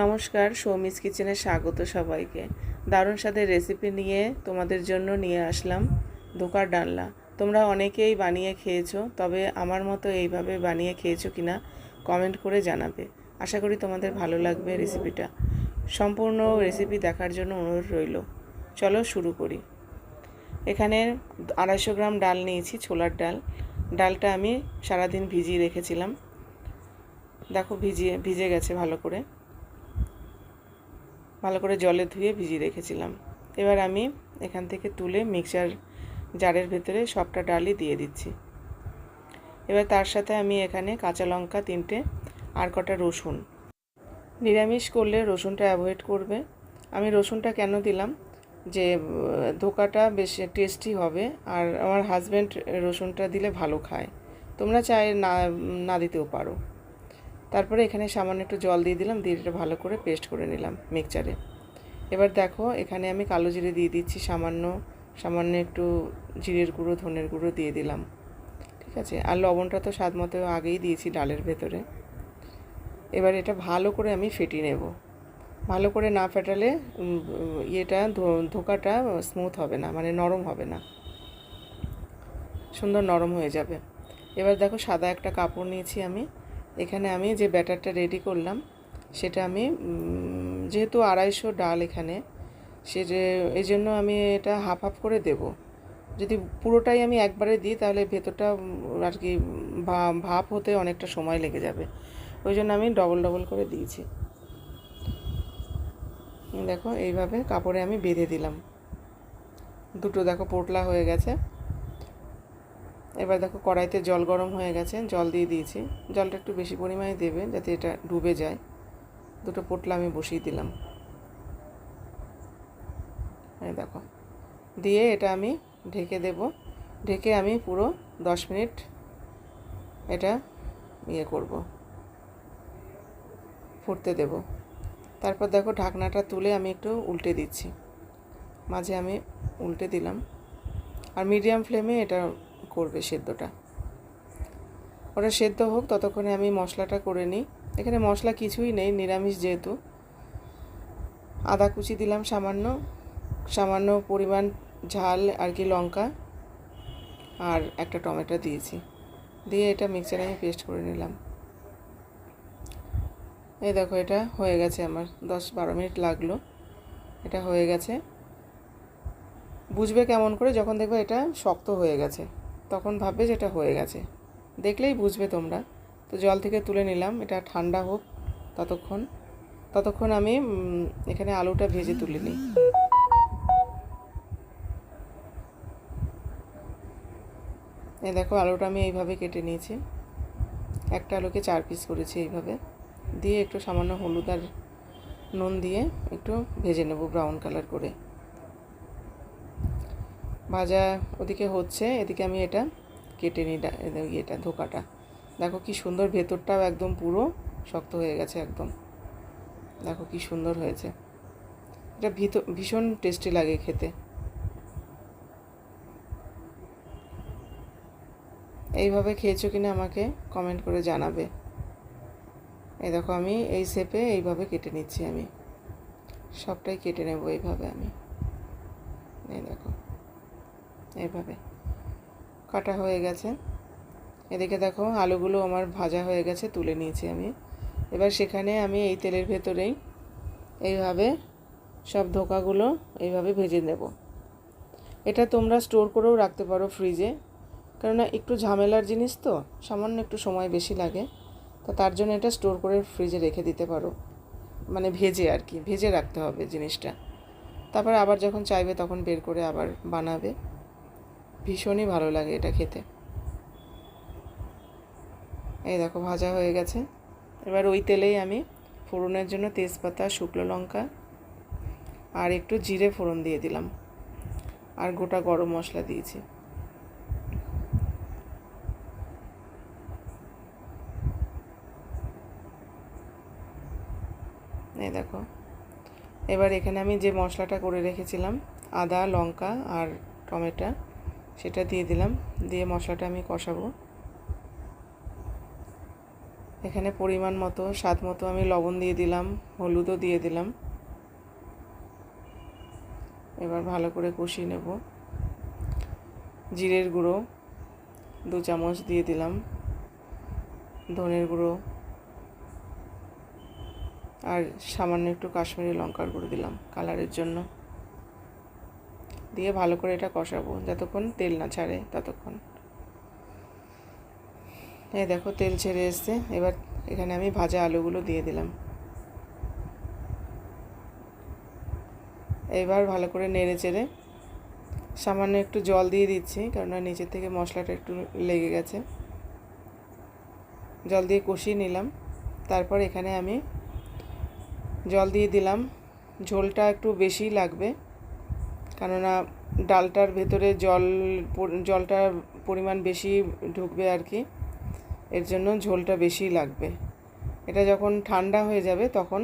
নমস্কার, সৌমিস কিচেনে স্বাগত সবাইকে। দারুণ স্বাদের রেসিপি নিয়ে তোমাদের জন্য নিয়ে আসলাম ধোকার ডালনা। তোমরা অনেকেই বানিয়ে খেয়েছো, তবে আমার মতো এইভাবে বানিয়ে খেয়েছো কিনা কমেন্ট করে জানাবে। আশা করি তোমাদের ভালো লাগবে রেসিপিটা সম্পূর্ণ রেসিপি দেখার জন্য অনুরোধ রইল। চলো শুরু করি। এখানে আড়াইশো গ্রাম ডাল নিয়েছি, ছোলার ডাল। ডালটা আমি সারাদিন ভিজিয়ে রেখেছিলাম। দেখো ভিজিয়ে, ভিজে গেছে ভালো করে। ভালো করে জলে ধুয়ে ভিজিয়ে রেখেছিলাম। এবার আমি এখান থেকে তুলে মিক্সার জারের ভেতরে সবটা ডালই দিয়ে দিচ্ছি। এবার তার সাথে আমি এখানে কাঁচা লঙ্কা, তিনটে আর কটা রসুন। নিরামিষ করলে রসুনটা অ্যাভয়েড করবে। আমি রসুনটা কেন দিলাম? যে ধোকাটা বেশ টেস্টি হবে আর আমার হাজব্যান্ড রসুনটা দিলে ভালো খায়। তোমরা চাই না না দিতেও পারো। তারপরে এখানে সামান্য একটু জল দিয়ে দিলাম, দিয়ে এটা ভালো করে পেস্ট করে নিলাম মিক্সচারে এবার দেখো, এখানে আমি কালো জিরে দিয়ে দিচ্ছি সামান্য সামান্য একটু জিরের গুঁড়ো, ধনের গুঁড়ো দিয়ে দিলাম। ঠিক আছে? আর লবণটা তো স্বাদ মতো আগেই দিয়েছি ডালের ভেতরে। এবার এটা ভালো করে আমি ফেটিয়ে নেব। ভালো করে না ফেটালে ইয়েটা ধোকাটা স্মুথ হবে না মানে নরম হবে না। সুন্দর নরম হয়ে যাবে। এবার দেখো, সাদা একটা কাপড় নিয়েছি আমি। এখানে আমি যে ব্যাটারটা রেডি করলাম, সেটা আমি যেহেতু আড়াইশো ডাল এখানে, সে যে, এই জন্য আমি এটা হাফ হাফ করে দেব। যদি পুরোটাই আমি একবারে দিই, তাহলে ভেতরটা আর কি ভাপ হতে অনেকটা সময় লেগে যাবে। ওই জন্য আমি ডবল ডবল করে দিয়েছি। দেখো, এইভাবে কাপড়ে আমি বেঁধে দিলাম। দুটো, দেখো, পোটলা হয়ে গেছে। এবার দেখো কড়াইতে জল গরম হয়ে গেছে, জল দিয়ে দিয়েছি। জলটা একটু বেশি পরিমাণে দেবে যাতে এটা ডুবে যায়। দুটো পোটলা আমি বসিয়ে দিলাম। এই দেখো, দিয়ে এটা আমি ঢেকে দেব। ঢেকে আমি পুরো দশ মিনিট এটা ইয়ে করব, ফুটতে দেব। তারপর দেখো ঢাকনাটা তুলে আমি একটু উল্টে দিচ্ছি। মাঝে আমি উল্টে দিলাম। আর মিডিয়াম ফ্লেমে এটা করবে সেদ্ধটা। ওটা সেদ্ধ হোক, ততক্ষণে আমি মশলাটা করে নিই। এখানে মশলা কিছুই নেই, নিরামিষ যেহেতু। আদা কুচি দিলাম সামান্য সামান্য পরিমাণ ঝাল আর কি লঙ্কা আর একটা টমেটো দিয়েছি। দিয়ে এটা মিক্সারে আমি পেস্ট করে নিলাম। এই দেখো, এটা হয়ে গেছে আমার, দশ বারো মিনিট লাগল। এটা হয়ে গেছে। বুঝবে কেমন করে? যখন দেখবে এটা শক্ত হয়ে গেছে। তখন ভাববে যে এটা হয়ে গেছে। দেখলেই বুঝবে তোমরা। তো জল থেকে তুলে নিলাম, এটা ঠান্ডা হোক ততক্ষণ। ততক্ষণ আমি এখানে আলুটা ভেজে তুলে নিই। এই দেখো, আলুটা আমি এইভাবে কেটে নিয়েছি। একটা আলুকে চার পিস করেছি এইভাবে। দিয়ে একটু সামান্য হলুদ আর নুন দিয়ে একটু ভেজে নেব ব্রাউন কালার করে। ভাজা ওদিকে হচ্ছে, এদিকে আমি এটা কেটে নিই ইয়েটা, ধোকাটা। দেখো কি সুন্দর ভেতরটাও একদম পুরো শক্ত হয়ে গেছে একদম। দেখো কি সুন্দর হয়েছে। এটা ভীষণ টেস্টি লাগে খেতে। এইভাবে খেয়েছো কিনা আমাকে কমেন্ট করে জানাবে। এই দেখো আমি এই শেপে এইভাবে কেটে নিচ্ছি আমি। সবটাই কেটে নেব এইভাবে আমি। এই দেখো। এইভাবে কাটা হয়ে গেছে। এদিকে দেখো আলুগুলো আমার ভাজা হয়ে গেছে, তুলে নিয়েছি আমি। এবার সেখানে আমি এই তেলের ভেতরেই এইভাবে সব ধোকাগুলো এইভাবে ভেজে নেব। এটা তোমরা স্টোর করেও রাখতে পারো ফ্রিজে। কেননা একটু ঝামেলার জিনিস তো, সামান্য একটু সময় বেশি লাগে। তো তার জন্য এটা স্টোর করে ফ্রিজে রেখে দিতে পারো। মানে ভেজে আর কি, ভেজে রাখতে হবে জিনিসটা। তারপর আবার যখন চাইবে তখন বের করে আবার বানাবে। ভীষণই ভালো লাগে এটা খেতে। এই দেখো, ভাজা হয়ে গেছে। এবার ওই তেলেই আমি ফোড়নের জন্য তেজপাতা, শুকনো লঙ্কা আর একটু জিরে ফোড়ন দিয়ে দিলাম। আর গোটা গরম মশলা দিয়েছি। এই দেখো, এবার এখানে আমি যে মশলাটা করে রেখেছিলাম, আদা, লঙ্কা আর টমেটো সেটা দিয়ে দিলাম। দিয়ে মশলাটা আমি কষাবো। এখানে পরিমাণ মতো, স্বাদ মতো আমি লবণ দিয়ে দিলাম, হলুদও দিয়ে দিলাম। এবার ভালো করে কষিয়ে নেব। জিরের গুঁড়ো দু চামচ দিয়ে দিলাম। ধনের গুঁড়ো আর সামান্য একটু কাশ্মীরি লঙ্কার গুঁড়ো দিলাম কালারের জন্য। দিয়ে ভালো করে এটা কষাবো, যতক্ষণ তেল না ছাড়ে ততক্ষণ। এই দেখো তেল ছেড়ে এসছে, এবার এখানে আমি ভাজা আলুগুলো দিয়ে দিলাম। এবার ভালো করে নেড়ে চেড়ে সামান্য একটু জল দিয়ে দিচ্ছি, কেননা নিচের থেকে মশলাটা একটু লেগে গেছে। জল দিয়ে কষিয়ে নিলাম, তারপর এখানে আমি জল দিয়ে দিলাম। ঝোলটা একটু বেশি লাগবে কেননা ডালটার ভেতরে জল জলটার পরিমাণ বেশি ঢুকবে আর কি, এর জন্য ঝোলটা বেশি লাগবে। এটা যখন ঠান্ডা হয়ে যাবে তখন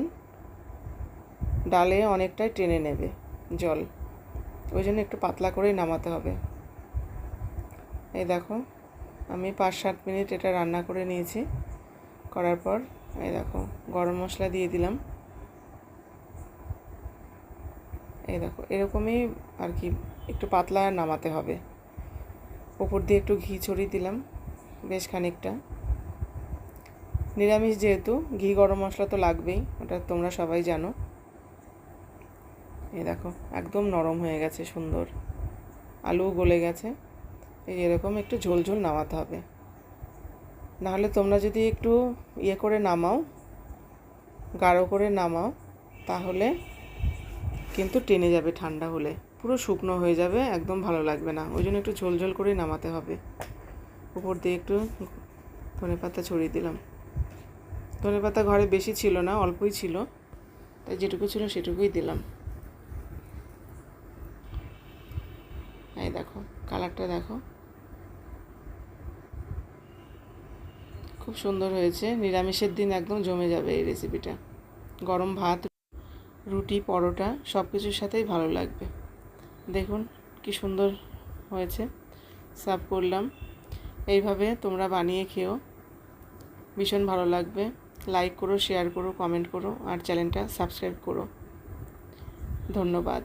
ডালে অনেকটাই টেনে নেবে জল, ওই জন্য একটু পাতলা করেই নামাতে হবে। এই দেখো, আমি পাঁচ সাত মিনিট এটা রান্না করে নিয়েছি, করার পর এই দেখো, গরম মশলা দিয়ে দিলাম। এই দেখো, এরকমই আর কি একটু পাতলা নামাতে হবে। ওপর দিয়ে একটু ঘি ছড়িয়ে দিলাম, বেশ খানিকটা। নিরামিষ যেহেতু, ঘি গরম মশলা তো লাগবেই, ওটা তোমরা সবাই জানো। এই দেখো, একদম নরম হয়ে গেছে, সুন্দর। আলু গলে গেছে। এই এরকম একটু ঝোল ঝোল নামাতে হবে। নাহলে তোমরা যদি একটু ইয়ে করে নামাও, গাঢ় করে নামাও, তাহলে কিন্তু টেনে যাবে ঠান্ডা হলে। পুরো শুকনো হয়ে যাবে, একদম ভালো লাগবে না। ওই জন্য একটু ঝোল ঝোল করেই নামাতে হবে। উপর দিয়ে একটু ধনে পাতা ছড়িয়ে দিলাম। ধনে পাতা ঘরে বেশি ছিল না, অল্পই ছিল। তাই যেটুকু ছিল সেটুকুই দিলাম। এই দেখো, কালারটা দেখো। খুব সুন্দর হয়েছে। নিরামিষের দিন একদম জমে যাবে এই রেসিপিটা গরম ভাত রুটি, পরোটা সব কিছুর সাথেই ভালো লাগবে। দেখুন কি সুন্দর হয়েছে। সার্ভ করলাম। এইভাবে তোমরা বানিয়ে খেও। ভীষণ ভালো লাগবে। লাইক করো, শেয়ার করো, কমেন্ট করো, আর চ্যানেলটা সাবস্ক্রাইব করো। ধন্যবাদ।